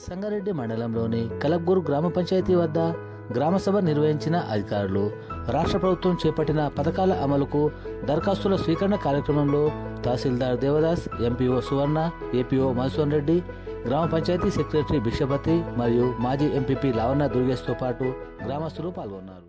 సంగారెడ్డి మండలంలోని కలబ్గూరు గ్రామ పంచాయతీ వద్ద గ్రామసభ నిర్వహించిన అధికారులు రాష్ట్ర ప్రభుత్వం చేపట్టిన పథకాల అమలుకు దరఖాస్తుల స్వీకరణ కార్యక్రమంలో తహసీల్దార్ దేవదాస్ ఎంపీఓ సువర్ణ ఏపీఓ మధుసూన్ రెడ్డి గ్రామ పంచాయతీ సెక్రటరీ బిషపతి మరియు మాజీ ఎంపీపీ లావణ దుర్గేష్తో పాటు గ్రామస్తులు పాల్గొన్నారు.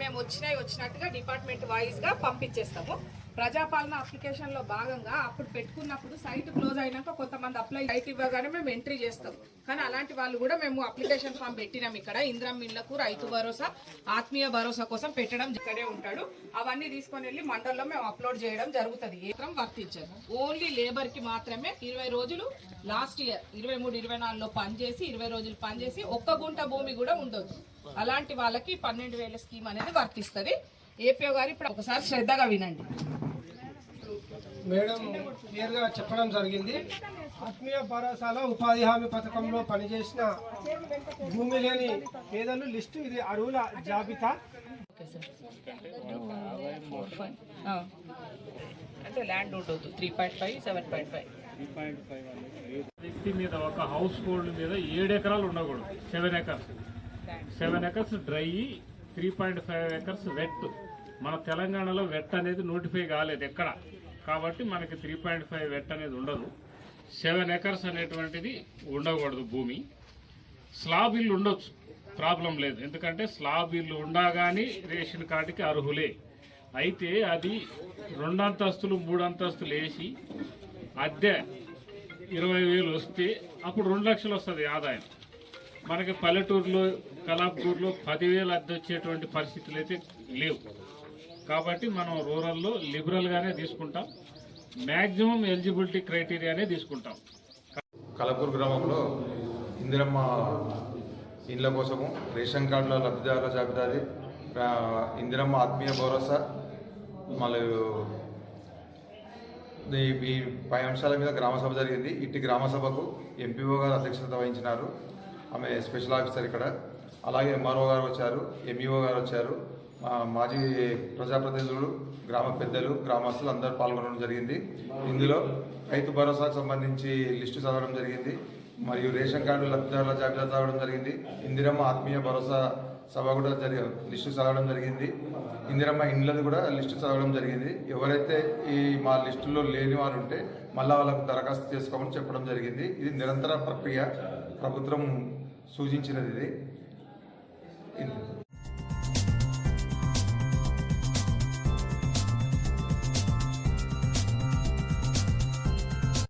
మేము వచ్చినాయి వచ్చినట్టుగా డిపార్ట్మెంట్ వైజ్గా పంపించేస్తాము. ప్రజాపాలన అప్లికేషన్లో భాగంగా అప్పుడు పెట్టుకున్నప్పుడు సైట్ క్లోజ్ అయినాక కొంతమంది అప్లై సైట్ ఇవ్వగానే మేము ఎంట్రీ చేస్తాం. కానీ అలాంటి వాళ్ళు కూడా మేము అప్లికేషన్ ఫామ్ పెట్టినాం ఇక్కడ. ఇంద్రం మిల్లకు రైతు భరోసా ఆత్మీయ భరోసా కోసం పెట్టడం ఇక్కడే ఉంటాడు. అవన్నీ తీసుకొని వెళ్ళి మండలంలో మేము అప్లోడ్ చేయడం జరుగుతుంది. ఏం వర్తించదు. ఓన్లీ లేబర్కి మాత్రమే ఇరవై రోజులు లాస్ట్ ఇయర్ ఇరవై మూడు ఇరవై నాలుగులో పనిచేసి ఇరవై రోజులు పనిచేసి ఒక్క గుంట భూమి కూడా ఉండదు. అలాంటి వాళ్ళకి పన్నెండు వేల స్కీమ్ అనేది వర్తిస్తుంది. ఏపీఓ గారు ఇప్పుడు ఒకసారి శ్రద్ధగా వినండి. మేడం క్లియర్గా చెప్పడం జరిగింది. ఆత్మీయ భరోసాలో ఉపాధి హామీ పథకంలో పనిచేసిన భూమి లేని పేదలు లిస్టు ఇది అరువుల జాబితా. అంటే ల్యాండ్ ఉండదు three point five seven point five. వ్యక్తి మీద ఒక హౌస్ హోల్డ్ మీద ఏడు ఎకరాలు ఉండకూడదు. Seven acres. Seven acres dry three point five acres wet మన తెలంగాణలో వెట్ అనేది నోటిఫై కాలేదు ఎక్కడ. కాబట్టి మనకి త్రీ పాయింట్ ఫైవ్ వెట్ అనేది ఉండదు. సెవెన్ ఎకర్స్ అనేటువంటిది ఉండకూడదు భూమి. స్లాబ్ ఇల్లు ఉండొచ్చు. ప్రాబ్లం లేదు. ఎందుకంటే స్లాబ్ ఇల్లు ఉండగానే రేషన్ కార్డుకి అర్హులే. అయితే అది రెండంతస్తులు మూడంతస్తులు వేసి అద్దె ఇరవై వేలు వస్తే అప్పుడు రెండు లక్షలు వస్తుంది ఆదాయం. మనకి పల్లెటూరులో కలాపూర్లో పదివేలు అద్దె వచ్చేటువంటి పరిస్థితులు అయితే లేవు. కాబట్టి మనం రూరల్లో లిబరల్గానే తీసుకుంటాం. మ్యాక్సిమం ఎలిజిబిలిటీ క్రైటీరియానే తీసుకుంటాం. కలపూర్ గ్రామంలో ఇందిరమ్మ ఇండ్ల కోసము రేషన్ కార్డుల లబ్ధిదారుల జాబితాది ఇందిరమ్మ ఆత్మీయ భరోసా మరియు ఈ- పై అంశాల మీద గ్రామ సభ జరిగింది. ఇట్టి గ్రామసభకు ఎంపీఓ గారు అధ్యక్షత వహించినారు. ఆమె స్పెషల్ ఆఫీసర్ ఇక్కడ. అలాగే మరో గారు వచ్చారు ఎంఈఓ గారు వచ్చారు మాజీ ప్రజాప్రతినిధులు గ్రామ పెద్దలు గ్రామస్తులు అందరూ పాల్గొనడం జరిగింది. ఇందులో రైతు భరోసాకు సంబంధించి లిస్టు చదవడం జరిగింది. మరియు రేషన్ కార్డు లబ్ధిదారుల జాబితా చదవడం జరిగింది. ఇందిరమ్మ ఆత్మీయ భరోసా సభ కూడా జరిగి లిస్టు చదవడం జరిగింది. ఇందిరమ్మ ఇండ్లది కూడా లిస్టు చదవడం జరిగింది. ఎవరైతే ఈ మా లిస్టులో లేని వారు ఉంటే మళ్ళీ వాళ్ళకు దరఖాస్తు చేసుకోమని చెప్పడం జరిగింది. ఇది నిరంతర ప్రక్రియ. ప్రభుత్వం సూచించినది ఇది.